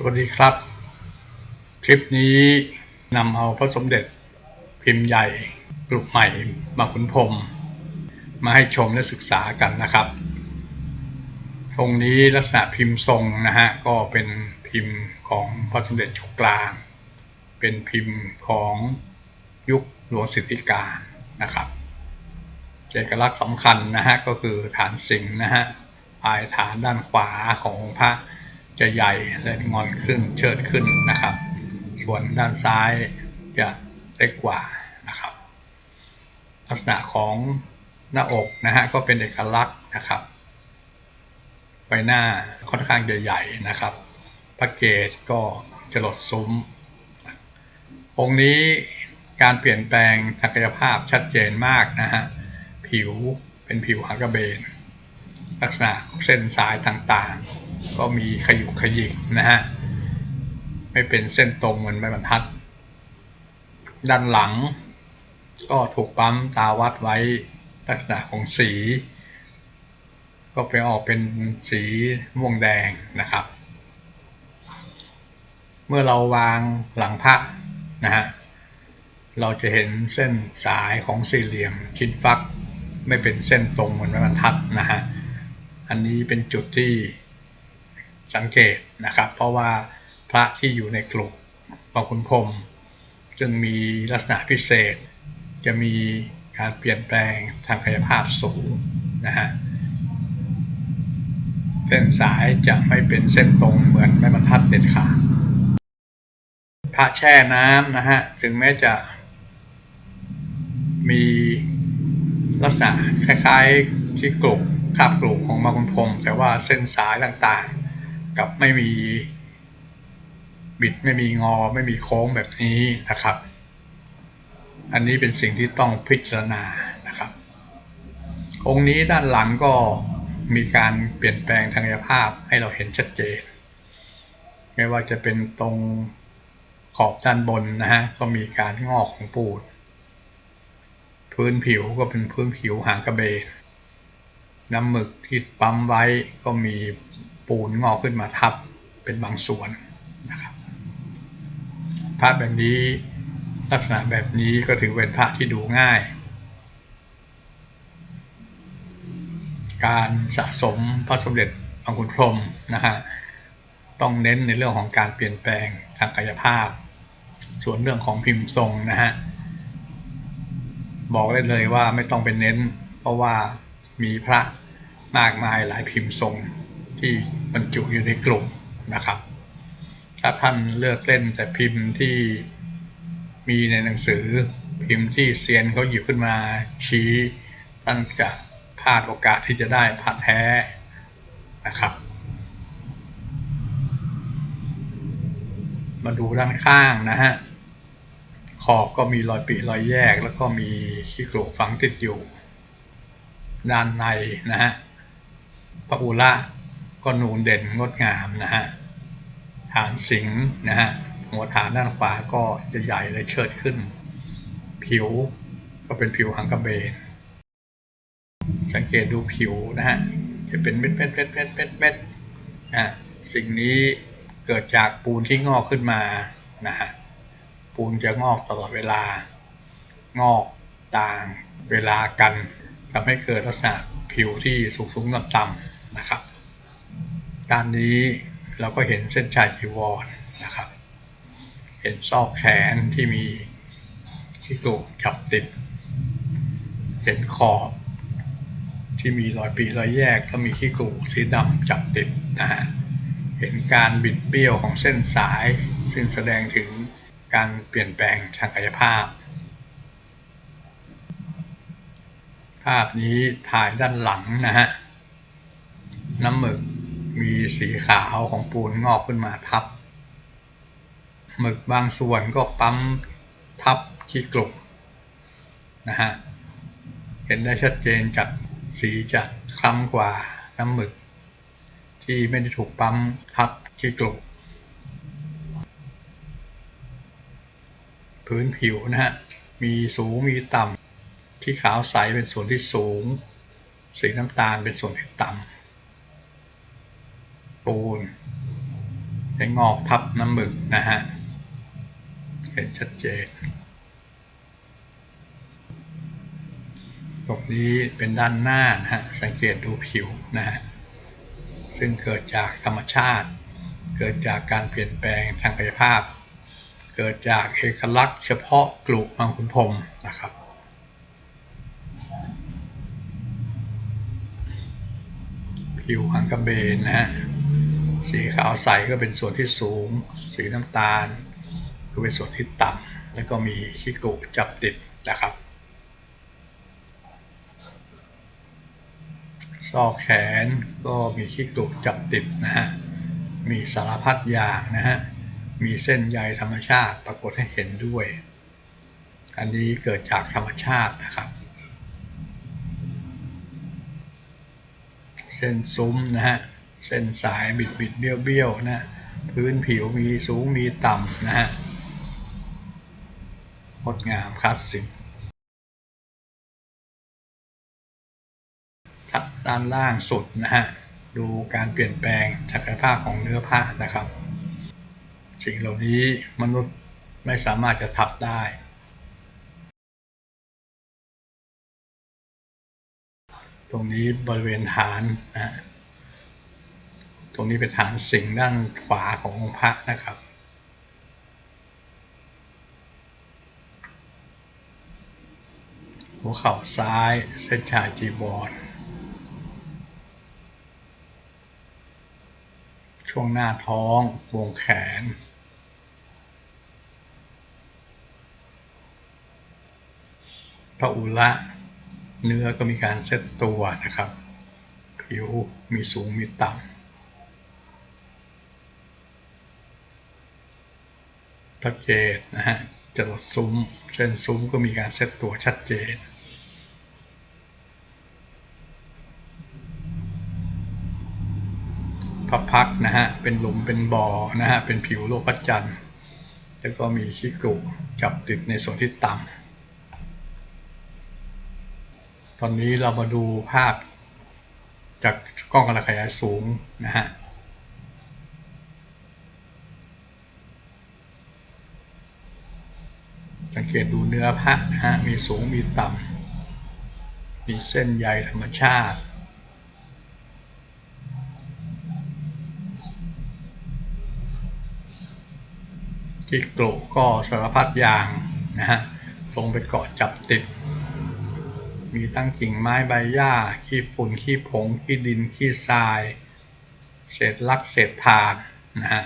สวัสดีครับ คลิปนี้นำเอาพระสมเด็จพิมพ์ใหญ่กลุ่มใหม่มาขุนพรมมาให้ชมและศึกษากันนะครับตรงนี้ลักษณะพิมพ์ทรงนะฮะก็เป็นพิมพ์ของพระสมเด็จจุกลาง เป็นพิมพ์ของยุคหลวงสิทธิการนะครับเอกลักษณ์สำคัญนะฮะก็คือฐานสิงห์นะฮะปลายฐานด้านขวาขององค์พระ จะใหญ่และงอนขึ้นเชิดขึ้นนะครับ ส่วนด้านซ้ายจะเล็กกว่านะครับ ลักษณะของหน้าอกนะฮะก็เป็นเอกลักษณ์นะครับใบหน้าค่อนข้างจะใหญ่นะครับพระเกศก็จะหลดซุ้ม องค์นี้การเปลี่ยนแปลงศักยภาพชัดเจนมากนะฮะ ผิวเป็นผิวหางกระเบน ลักษณะเส้นสายต่างๆ ก็มีขยุกขยิกนะฮะ ไม่เป็นเส้นตรงเหมือนใบบรรทัด ด้านหลัง ก็ถูกปั๊มตาวัดไว้ลักษณะของสี ก็ไปออกเป็นสีม่วงแดงนะครับ เมื่อเราวางหลังพระนะฮะเราจะเห็นเส้นสายของสี่เหลี่ยมชิดฟัก ไม่เป็นเส้นตรงเหมือนไม้บรรทัดนะฮะ อันนี้เป็นจุดที่ สังเกตนะครับ เพราะว่าพระที่อยู่ในกลุ่มปองคุณพรมจึงมีลักษณะพิเศษ จะมีการเปลี่ยนแปลงทางกายภาพสูงนะฮะเส้นสายจะไม่เป็นเส้นตรงเหมือนไม้บรรทัดเด็ดขาดพระแช่น้ำนะฮะถึงแม้จะมีลักษณะคล้ายๆที่กลุ่มคาบกลุ่มของมาคุณพรมแต่ว่าเส้นสายต่างๆ กับไม่มีบิดไม่มีงอไม่มีโค้งแบบนี้นะครับ อันนี้เป็นสิ่งที่ต้องพิจารณานะครับ องค์นี้ด้านหลังก็มีการเปลี่ยนแปลงทางกายภาพให้เราเห็นชัดเจน ไม่ว่าจะเป็นตรงขอบด้านบนนะฮะก็มีการงอกของปูด พื้นผิวก็เป็นพื้นผิวหางกระเบนน้ำหมึกที่ปั๊มไว้ก็มี ปูนงอกขึ้นมาทับเป็นบางส่วนนะครับพระแบบนี้ลักษณะแบบนี้ก็ถือเป็นพระที่ดูง่าย การสะสมพระสมเด็จพระคุณพรมนะฮะต้องเน้นในเรื่องของการเปลี่ยนแปลงทางกายภาพ ส่วนเรื่องของพิมพ์ทรงนะฮะบอกได้เลยว่าไม่ต้องเป็นเน้น เพราะว่ามีพระมากมายหลายพิมพ์ทรงที่ บรรจุอยู่ในกลุ่มนะครับ ถ้าท่านเลือกเล่นแต่พิมพ์ที่มีในหนังสือพิมพ์ที่เซียนเขาหยิบขึ้นมาชี้ท่านจะพลาดโอกาสที่จะได้พระแท้นะครับ มาดูด้านข้างนะฮะขอบก็มีรอยปีรอยแยกแล้วก็มีขี้โกรกฝังติดอยู่ ด้านในนะฮะพระอุระ ก็นูนเด่นงดงามนะฮะฐานสิงห์นะฮะหัวฐานด้านขวาก็จะใหญ่และเชิดขึ้น ผิวก็เป็นผิวหางกระเบน สังเกตดูผิวนะฮะจะเป็นเม็ดเม็ดเม็ดเม็ดเม็ดเม็ดอะสิ่งนี้เกิดจากปูนที่งอกขึ้นมานะฮะปูนจะงอกตลอดเวลา งอกต่างเวลากันทำให้เกิดลักษณะผิวที่สูงสูงต่ำต่ำนะครับ ด้านนี้เราก็เห็นเส้นชายจีวรนะครับ เห็นซอกแขนที่มีที่กรุจับติด เห็นขอบที่มีรอยปีรอยแยกแล้วมีขี้กรูสีดำจับติดนะฮะ เห็นการบิดเบี้ยวของเส้นสาย ซึ่งแสดงถึงการเปลี่ยนแปลงทางกายภาพ ภาพนี้ถ่ายด้านหลังนะฮะ น้ำหมึก มีสีขาวของปูนงอกขึ้นมาทับ หมึกบางส่วนก็ปั๊มทับขี้กลุกนะฮะ เห็นได้ชัดเจนจากสีจะคล้ำกว่าน้ำหมึก ที่ไม่ได้ถูกปั๊มทับขี้กลุกพื้นผิวนะฮะ มีสูงมีต่ำที่ขาวใสเป็นส่วนที่สูง สีน้ำตาลเป็นส่วนที่ต่ำ ปูนใช้งอกทับน้ำหมึกนะฮะเห็นชัดเจนตรงนี้เป็นด้านหน้านะฮะสังเกตดูผิวนะฮะซึ่งเกิดจากธรรมชาติ เกิดจากการเปลี่ยนแปลงทางกายภาพ เกิดจากเอกลักษณ์เฉพาะกลุ่มบางขุนพรมนะครับผิวอังกระเบนนะฮะ สีขาวใสก็เป็นส่วนที่สูง สีน้ำตาล ก็เป็นส่วนที่ต่ำแล้วก็มีขี้กุจับติดนะครับ ซอกแขนก็มีขี้กุจับติดนะฮะ มีสารพัดอย่างนะฮะ มีเส้นใยธรรมชาติปรากฏให้เห็นด้วย อันนี้เกิดจากธรรมชาตินะครับเส้นซุ้มนะฮะ เส้นสายบิดบิดเบี้ยวเบี้ยวนะพื้นผิวมีสูงมีต่ำนะฮะงดงามคลาสสิกทัดด้านล่างสุดนะฮะดูการเปลี่ยนแปลงศักยภาพของเนื้อผ้านะครับ สิ่งเหล่านี้มนุษย์ไม่สามารถจะทับได้ตรงนี้บริเวณฐานนะ รงนี้เป็นฐานสิงห์ด้านขวาขององค์พระนะครับหัวเข่าซ้ายเส้นชายจีบอลช่วงหน้าท้องวงแขน พระอุระเนื้อก็มีการเซตตัวนะครับ ผิวมีสูงมีต่ำ พระเกศนะฮะจรดซุ้ม เส้นซุ้มก็มีการเซตตัวชัดเจน พระพักนะฮะ เป็นหลุมเป็นบ่อนะฮะ เป็นผิวโลกจันทร์ แล้วก็มีชิกุจับติดในส่วนที่ต่ำ ตอนนี้เรามาดูภาพจากกล้องกระขยายสูงนะฮะ สัง เกตดูเนื้อพระนะฮะมีสูงมีต่ำมีเส้นใยธรรมชาติที่กลุก็สารพัดอย่างนะฮะลงไปเกาะจับติด มีทั้งกิ่งไม้ใบหญ้า ขี้ฝุ่น ขี้ผง ขี้ดิน ขี้ทราย เศษลักเศษถ่านนะฮะ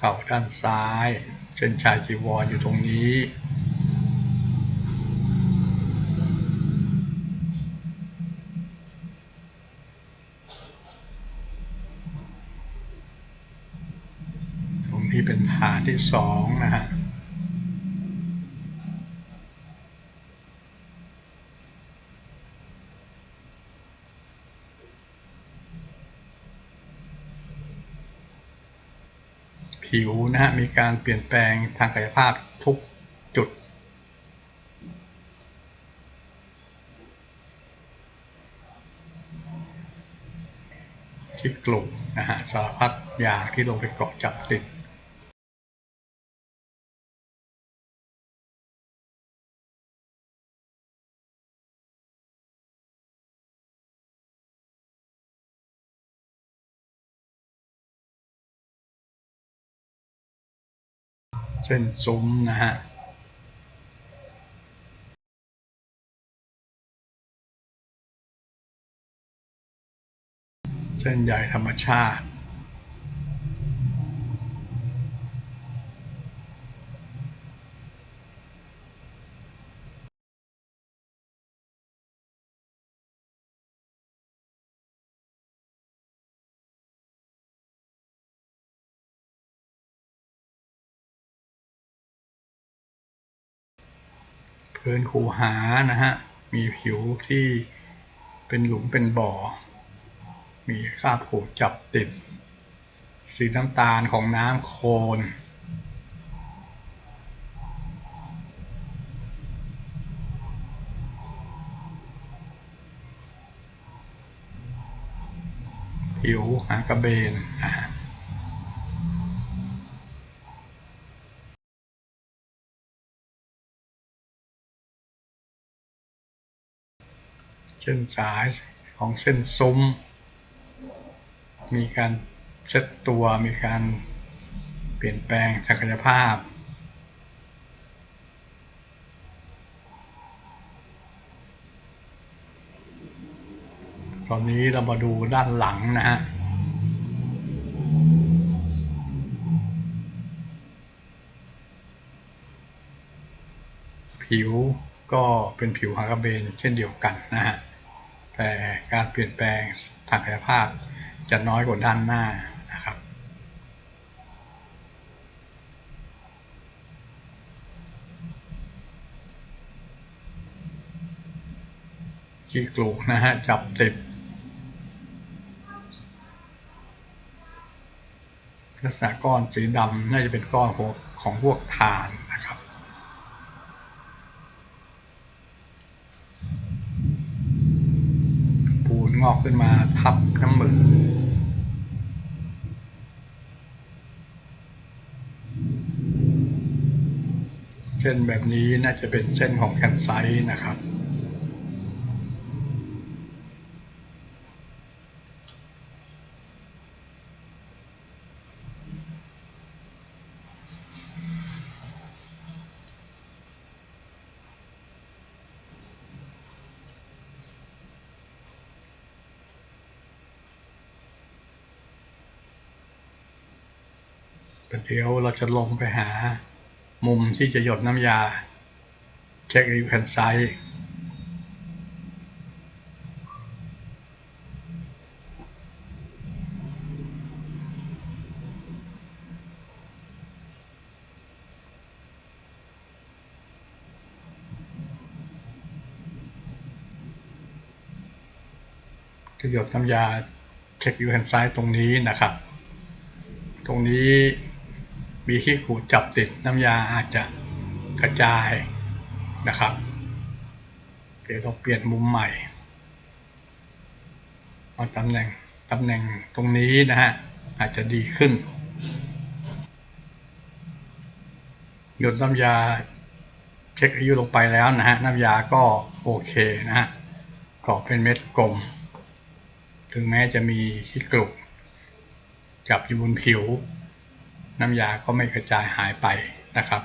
เข่าด้านซ้ายเส้นชายจีวรออยู่ตรงนี้ ตรงนี้เป็นฐานที่สองนะฮะ ผิวนะฮะมีการเปลี่ยนแปลงทางกายภาพทุกจุด ที่กลุ่มนะฮะสารพัดยาที่ลงไปเกาะจับติด เส้นซุ้มนะฮะเส้นใยธรรมชาติ พื้นคูหานะฮะ มีผิวที่เป็นหลุมเป็นบ่อ มีคราบขูดจับติด สีน้ำตาลของน้ำโคลนผิวหากระเบนนะฮะ เส้นสายของเส้นซุ้ม มีการเซตตัวมีการเปลี่ยนแปลงศักยภาพ ตอนนี้เรามาดูด้านหลังนะฮะผิวก็เป็นผิวหางกระเบนเช่นเดียวกันนะฮะ แต่การเปลี่ยนแปลงทางกายภาพจะน้อยกว่าด้านหน้านะครับ ขี้กลูกนะฮะ จับติดลักษณะก้อนสีดำน่าจะเป็นก้อนของของพวกถ่านนะครับ ปูน งอกขึ้นมาทับน้ำมือเส้นแบบนี้น่าจะเป็นเส้นของแคนไซต์นะครับ แต่เดี๋ยวเราจะลงไปหามุมที่จะหยดน้ำยาเช็ครีแคนไซต์จะหยดน้ำยาเช็คยูแคนไซต์ตรงนี้นะครับ ตรงนี้ มีขี้ขูดจับติดน้ำยาอาจจะกระจายนะครับ เดี๋ยวต้องเปลี่ยนมุมใหม่เอาตำแหน่งตำแหน่งตรงนี้นะฮะอาจจะดีขึ้น หยดน้ำยาเช็คอายุลงไปแล้วนะฮะน้ำยาก็โอเคนะฮะกรอบเป็นเม็ดกลม ถึงแม้จะมีขี้กรุกจับอยู่บนผิว น้ำยาก็ไม่กระจายหายไปนะครับ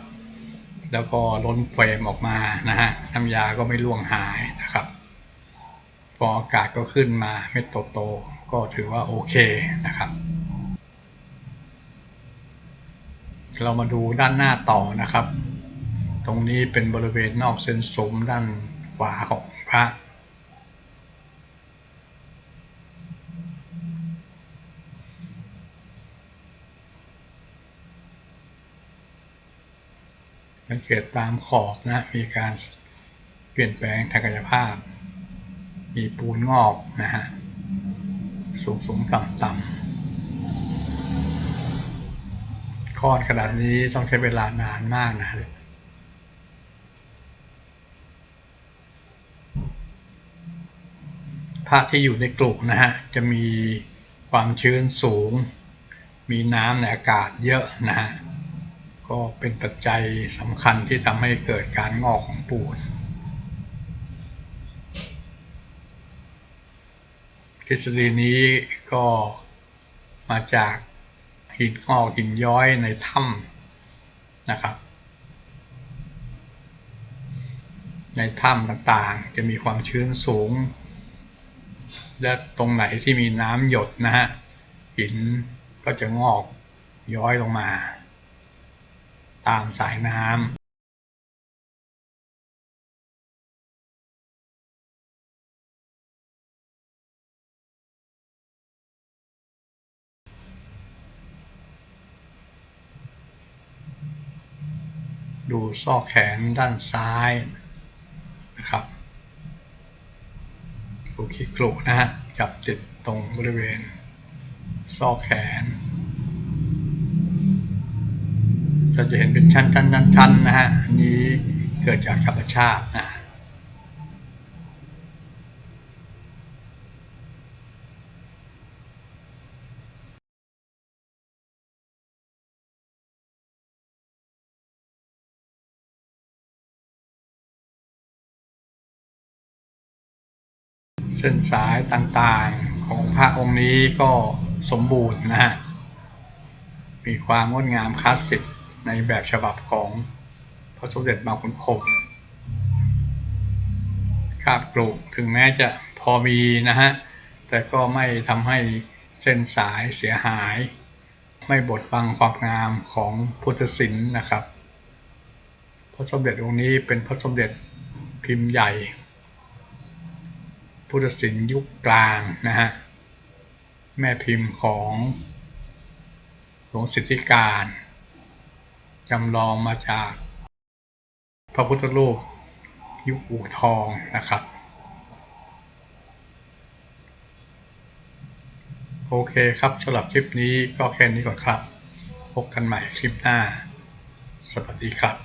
แล้วก็ล้นเฟรมออกมานะฮะน้ำยาก็ไม่ล่วงหายนะครับ พออากาศก็ขึ้นมาเม็ดโตๆก็ถือว่าโอเคนะครับ เรามาดูด้านหน้าต่อนะครับ ตรงนี้เป็นบริเวณนอกเส้นสมด้านขวาของพระ เกตตามขอบนะ มีการเปลี่ยนแปลงทางกายภาพ มีปูนงอกนะฮะ สูงสูงต่ำต่ำก้อนขนาดนี้ต้องใช้เวลานานมากนะพระที่อยู่ในกลุ่มนะฮะ จะมีความชื้นสูง มีน้ำในอากาศเยอะนะฮะ ก็เป็นปัจจัยสำคัญที่ทำให้เกิดการงอกของปูน ทฤษฎีนี้ก็มาจากหินงอกหินย้อยในถ้ำนะครับ ในถ้ำต่างๆจะมีความชื้นสูง และตรงไหนที่มีน้ำหยดนะฮะหินก็จะงอกย้อยลงมา ตามสายน้ำดูซอกแขนด้านซ้ายนะครับดูขี้กลุนะฮะจับติดตรงบริเวณ ซอกแขน เราจะเห็นเป็นชั้นชั้นชั้นชั้นนะฮะอันนี้เกิดจากธรรมชาตินะเส้นสายต่างๆของพระองค์นี้ก็สมบูรณ์นะฮะมีความงดงามคลาสสิก ในแบบฉบับของพระสมเด็จบางขุนพรมคาบกรุถึงแม้จะพอมีนะฮะ แต่ก็ไม่ทำให้เส้นสายเสียหาย ไม่บดบังความงามของพุทธศิลป์นะครับ พระสมเด็จองค์นี้เป็นพระสมเด็จพิมพ์ใหญ่ พุทธศิลป์ยุคกลางนะฮะ แม่พิมพ์ของหลวงสิทธิการ จำลองมาจากพระพุทธรูปยุคอู่ทองนะครับ โอเคครับสำหรับคลิปนี้ก็แค่นี้ก่อนครับ พบกันใหม่คลิปหน้า สวัสดีครับ